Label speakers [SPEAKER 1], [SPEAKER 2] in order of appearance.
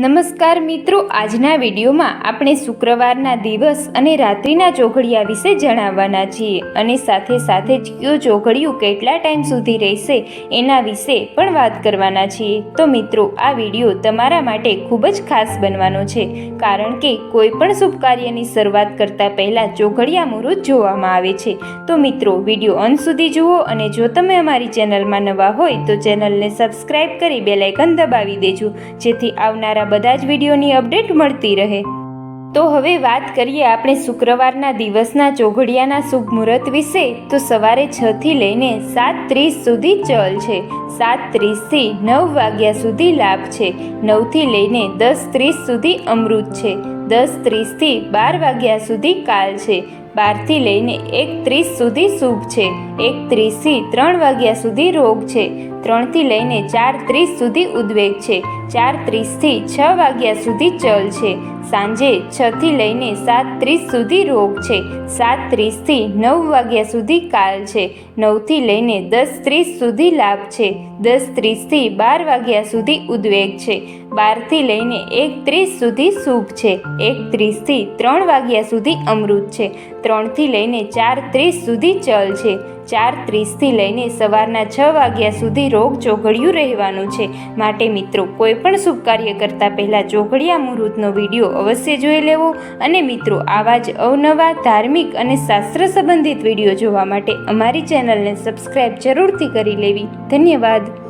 [SPEAKER 1] નમસ્કાર મિત્રો, આજના વિડીયોમાં આપણે શુક્રવારના દિવસ અને રાત્રિના ચોઘડિયા વિશે જણાવવાના છીએ અને સાથે સાથે જ કયો ચોઘડિયું કેટલા ટાઈમ સુધી રહેશે એના વિશે પણ વાત કરવાના છીએ. તો મિત્રો, આ વીડિયો તમારા માટે ખૂબ જ ખાસ બનવાનો છે, કારણ કે કોઈ પણ શુભ કાર્યની શરૂઆત કરતા પહેલાં ચોઘડિયા મુહૂર્ત જોવામાં આવે છે. તો મિત્રો, વીડિયો અંત સુધી જુઓ અને જો તમે અમારી ચેનલમાં નવા હોય તો ચેનલને સબસ્ક્રાઈબ કરી બેલાઇકન દબાવી દેજો, જેથી આવનારા બધા જ વિડીયોની અપડેટ મળતી રહે. તો હવે વાત કરીએ આપણે શુક્રવારના દિવસના ચોઘડિયાના શુભ મુહૂર્ત વિશે. તો સવારે છ થી લઈને સાત ત્રીસ સુધી ચલ છે. સાત ત્રીસથી નવ વાગ્યા સુધી લાભ છે. નવથી લઈને દસ ત્રીસ સુધી અમૃત છે. દસ ત્રીસથી બાર વાગ્યા સુધી કાલ છે. બારથી લઈને એક ત્રીસ સુધી શુભ છે. એક ત્રીસથી ત્રણ વાગ્યા સુધી રોગ છે. ત્રણથી લઈને ચાર ત્રીસ સુધી ઉદ્વેગ છે. ચાર ત્રીસથી છ વાગ્યા સુધી ચલ છે. સાંજે છથી લઈને સાત ત્રીસ સુધી રોગ છે. સાત ત્રીસથી નવ વાગ્યા સુધી કાલ છે. નવથી લઈને દસ ત્રીસ સુધી લાભ છે. દસ ત્રીસથી બાર વાગ્યા સુધી ઉદ્વેગ છે. બારથી લઈને એક ત્રીસ સુધી શુભ છે. એક ત્રીસથી ત્રણ વાગ્યા સુધી અમૃત છે. ત્રણથી લઈને ચાર ત્રીસ સુધી ચલ છે. ચાર ત્રીસથી લઈને સવારના છ વાગ્યા સુધી રોગ ચોઘડિયું રહેવાનું છે. માટે મિત્રો, કોઈ પણ શુભ કાર્ય કરતાં પહેલાં ચોઘડિયા મુહૂર્તનો વીડિયો અવશ્ય જોઈ લેવો અને મિત્રો, આવા જ અવનવા ધાર્મિક અને શાસ્ત્ર સંબંધિત વીડિયો જોવા માટે અમારી ચેનલને સબસ્ક્રાઈબ જરૂરથી કરી લેવી. ધન્યવાદ.